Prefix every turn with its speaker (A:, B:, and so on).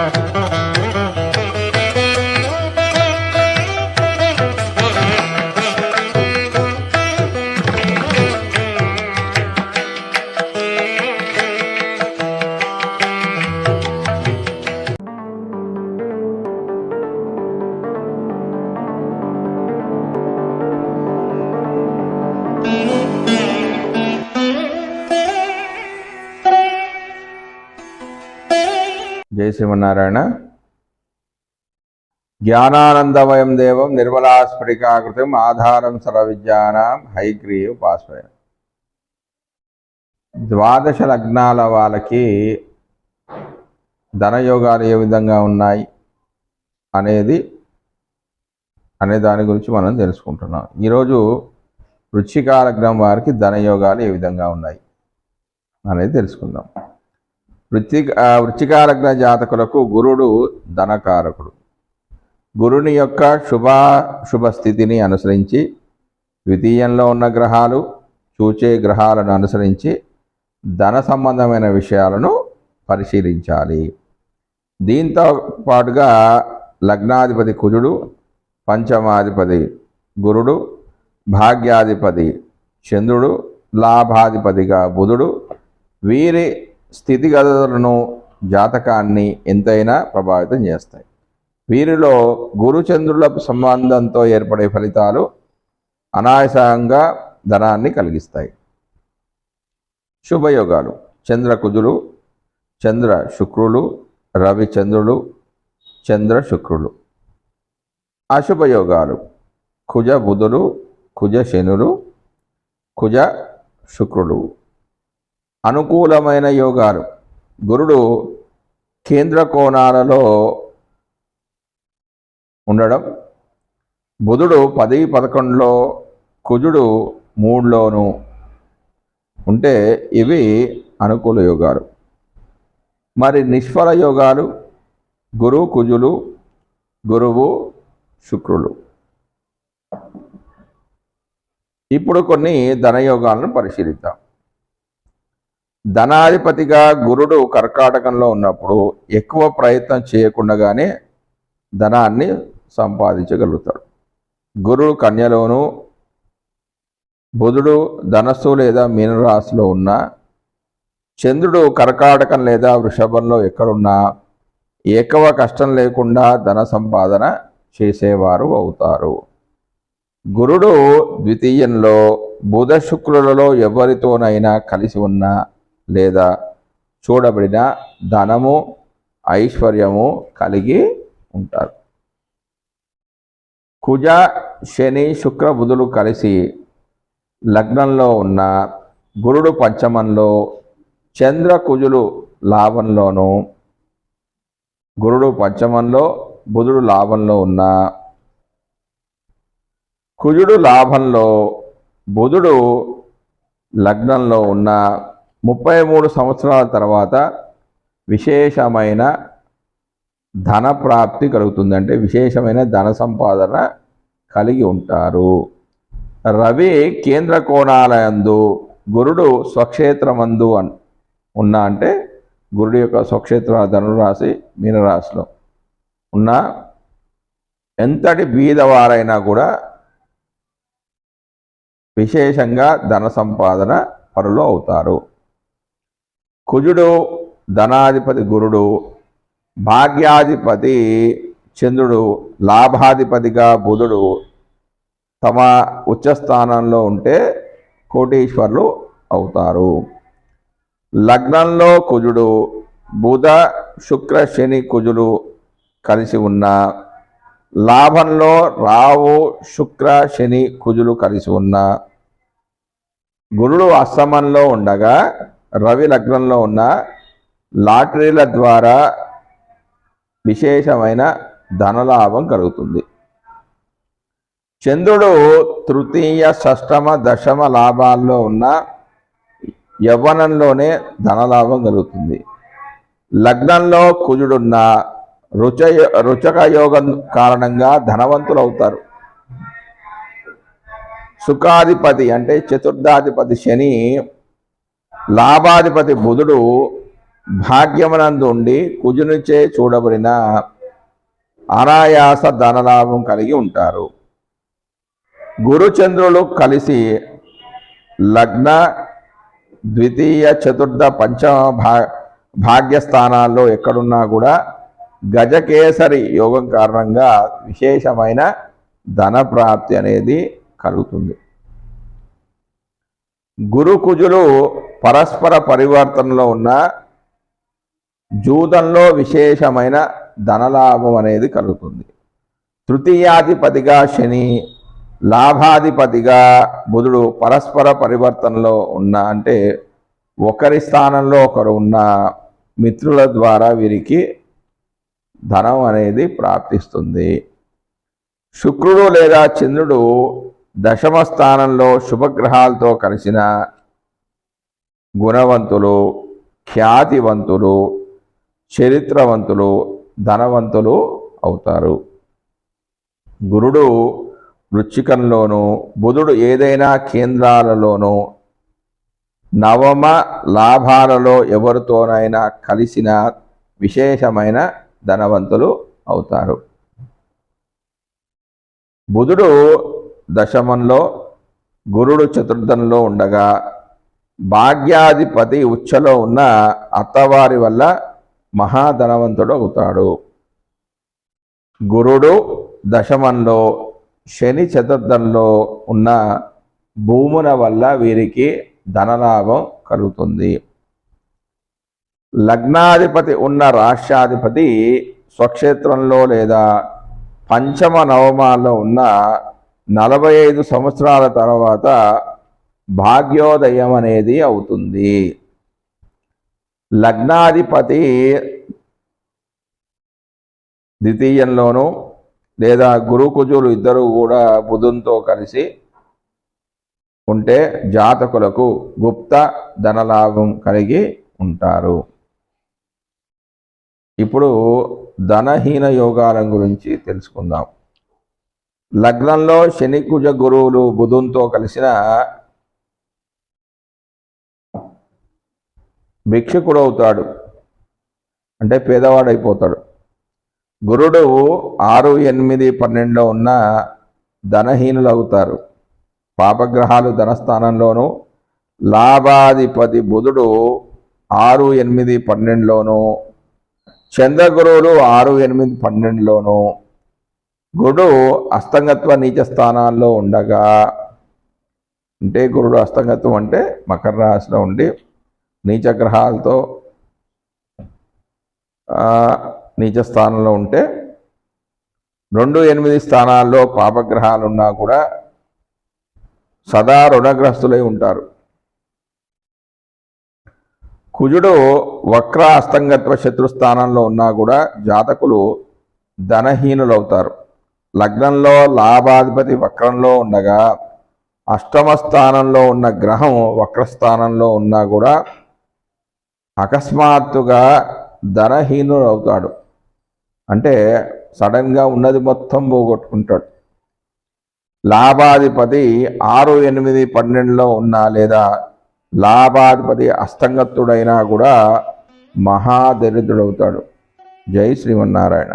A: Thank you. జై శ్రీమన్నారాయణ జ్ఞానానందమయం దేవం నిర్మలాస్ఫటికాకృతిం ఆధారం సర్వవిద్యానాం హైగ్రీవ్ పాస్వయం ద్వాదశ లగ్నాల వాళ్ళకి ధనయోగాలు ఏ విధంగా ఉన్నాయి అనేది అనే దాని గురించి మనం తెలుసుకుంటున్నాం. ఈరోజు వృచ్చికాలగ్నం వారికి ధనయోగాలు ఏ విధంగా ఉన్నాయి అనేది తెలుసుకుందాం. వృత్తి వృచ్చికాలగ్న జాతకులకు గురుడు ధనకారకుడు. గురుని యొక్క శుభ శుభ స్థితిని అనుసరించి ద్వితీయంలో ఉన్న గ్రహాలు చూచే గ్రహాలను అనుసరించి ధన సంబంధమైన విషయాలను పరిశీలించాలి. దీంతో పాటుగా లగ్నాధిపతి కుజుడు పంచమాధిపతి గురుడు భాగ్యాధిపతి చంద్రుడు లాభాధిపతిగా బుధుడు వీరి స్థితిగతులను జాతకాన్ని ఎంతైనా ప్రభావితం చేస్తాయి. వీరిలో గురుచంద్రుల సంబంధంతో ఏర్పడే ఫలితాలు అనాయాసంగా ధనాన్ని కలిగిస్తాయి. శుభయోగాలు. చంద్ర కుజులు చంద్ర శుక్రులు రవి చంద్రులు చంద్ర శుక్రులు. అశుభయోగాలు. కుజ బుధులు కుజ శనులు కుజ శుక్రుడు అనుకూలమైన యోగాలు. గురుడు కేంద్ర కోణాలలో ఉండడం. బుధుడు పది పదకొండులో కుజుడు మూడులోను ఉంటే ఇవి అనుకూల యోగాలు. మరి నిష్ఫల యోగాలు గురు కుజులు గురువు శుక్రులు. ఇప్పుడు కొన్ని ధనయోగాలను పరిశీలిద్దాం. ధనాధిపతిగా గురుడు కర్కాటకంలో ఉన్నప్పుడు ఎక్కువ ప్రయత్నం చేయకుండానే ధనాన్ని సంపాదించగలుగుతాడు. గురుడు కన్యలోను బుధుడు ధనస్సు లేదా మీనరాశిలో ఉన్న చంద్రుడు కర్కాటకం లేదా వృషభంలో ఎక్కడున్నా ఎక్కువ కష్టం లేకుండా ధన సంపాదన చేసేవారు అవుతారు. గురుడు ద్వితీయంలో బుధ శుక్రులలో ఎవరితోనైనా కలిసి ఉన్నా లేదా చూడబడిన ధనము ఐశ్వర్యము కలిగి ఉంటారు. కుజ శని శుక్ర బుధులు కలిసి లగ్నంలో ఉన్న గురుడు పంచమంలో చంద్ర కుజులు లాభంలోను గురుడు పంచమంలో బుధుడు లాభంలో ఉన్న కుజుడు లాభంలో బుధుడు లగ్నంలో ఉన్న ముప్పై మూడు సంవత్సరాల తర్వాత విశేషమైన ధన ప్రాప్తి కలుగుతుంది. అంటే విశేషమైన ధన సంపాదన కలిగి ఉంటారు. రవి కేంద్ర కోణాలయందు గురుడు స్వక్షేత్రమందు అన్ ఉన్న అంటే గురుడు యొక్క స్వక్షేత్ర ధనురాశి మీనరాశిలో ఉన్న ఎంతటి బీదవారైనా కూడా విశేషంగా ధన సంపాదన పరులు అవుతారు. కుజుడు ధనాధిపతి గురుడు భాగ్యాధిపతి చంద్రుడు లాభాధిపతిగా బుధుడు తమ ఉచ్చస్థానంలో ఉంటే కోటీశ్వర్లు అవుతారు. లగ్నంలో కుజుడు బుధ శుక్ర శని కుజులు కలిసి ఉన్న లాభంలో రావు శుక్ర శని కుజులు కలిసి ఉన్న గురుడు అస్తమంలో ఉండగా రవి లగ్నంలో ఉన్న లాటరీల ద్వారా విశేషమైన ధనలాభం కలుగుతుంది. చంద్రుడు తృతీయ షష్టమ దశమ లాభాల్లో ఉన్న యవ్వనంలోనే ధనలాభం కలుగుతుంది. లగ్నంలో కుజుడున్న రుచ రుచక యోగం కారణంగా ధనవంతులు అవుతారు సుఖాధిపతి అంటే చతుర్థాధిపతి శని లాభాధిపతి బుధుడు భాగ్యమనందు ఉండి కుజునిచే చూడబడిన అనాయాస ధనలాభం కలిగి ఉంటారు. గురుచంద్రులు కలిసి లగ్న ద్వితీయ చతుర్థ పంచమ భా భాగ్యస్థానాల్లో ఎక్కడున్నా కూడా గజకేసరి యోగం కారణంగా విశేషమైన ధన ప్రాప్తి అనేది కలుగుతుంది. గురు కుజులు పరస్పర పరివర్తనలో ఉన్న జూదంలో విశేషమైన ధనలాభం అనేది కలుగుతుంది. తృతీయాధిపతిగా శని లాభాధిపతిగా బుధుడు పరస్పర పరివర్తనలో ఉన్న అంటే ఒకరి స్థానంలో ఒకరు ఉన్న మిత్రుల ద్వారా వీరికి ధనం అనేది ప్రాప్తిస్తుంది. శుక్రుడు లేదా చంద్రుడు దశమ స్థానంలో శుభగ్రహాలతో కలిసిన గుణవంతులు ఖ్యాతివంతులు చరిత్రవంతులు ధనవంతులు అవుతారు. గురుడు వృచ్చికంలోనూ బుధుడు ఏదైనా కేంద్రాలలోనూ నవమ లాభాలలో ఎవరితోనైనా కలిసిన విశేషమైన ధనవంతులు అవుతారు. బుధుడు దశమంలో గురుడు చతుర్థంలో ఉండగా భాగ్యాధిపతి ఉచ్చలో ఉన్న అత్తవారి వల్ల మహాధనవంతుడు అవుతాడు. గురుడు దశమంలో శని చతుర్థంలో ఉన్న భూముల వల్ల వీరికి ధనలాభం కలుగుతుంది. లగ్నాధిపతి ఉన్న రాష్ట్రాధిపతి స్వక్షేత్రంలో లేదా పంచమ నవమాల్లో ఉన్న నలభై ఐదు సంవత్సరాల తర్వాత భాగ్యోదయం అనేది అవుతుంది. లగ్నాధిపతి ద్వితీయంలోనూ లేదా గురుకుజులు ఇద్దరు కూడా బుధుంతో కలిసి ఉంటే జాతకులకు గుప్త ధనలాభం కలిగి ఉంటారు. ఇప్పుడు ధనహీన యోగాల గురించి తెలుసుకుందాం. లగ్నంలో శని కుజ గురువులు బుధునితో కలిసిన భిక్షకుడు అవుతాడు అంటే పేదవాడైపోతాడు. గురుడు ఆరు ఎనిమిది పన్నెండులో ఉన్న ధనహీనులు అవుతారు పాపగ్రహాలు ధనస్థానంలోను లాభాధిపతి బుధుడు ఆరు ఎనిమిది పన్నెండులోను చంద్రగురువులు ఆరు ఎనిమిది పన్నెండులోను గురుడు అస్తంగత్వ నీచ స్థానాల్లో ఉండగా అంటే గురుడు అస్తంగత్వం అంటే మకర రాశిలో ఉండి నీచ గ్రహాలతో నీచ స్థానంలో ఉంటే రెండు ఎనిమిది స్థానాల్లో పాపగ్రహాలు ఉన్నా కూడా సదా రుణగ్రస్తులై ఉంటారు. కుజుడు వక్ర అస్తంగత్వ శత్రు స్థానంలో ఉన్నా కూడా జాతకులు ధనహీనులవుతారు. లగ్నంలో లాభాధిపతి వక్రంలో ఉండగా అష్టమ స్థానంలో ఉన్న గ్రహం వక్రస్థానంలో ఉన్నా కూడా అకస్మాత్తుగా ధనహీనుడు అవుతాడు అంటే సడన్గా ఉన్నది మొత్తం పోగొట్టుకుంటాడు. లాభాధిపతి ఆరు ఎనిమిది పన్నెండులో ఉన్నా లేదా లాభాధిపతి అస్తంగత్తుడైనా కూడా మహాదరిద్రుడవుతాడు. జై శ్రీమన్నారాయణ.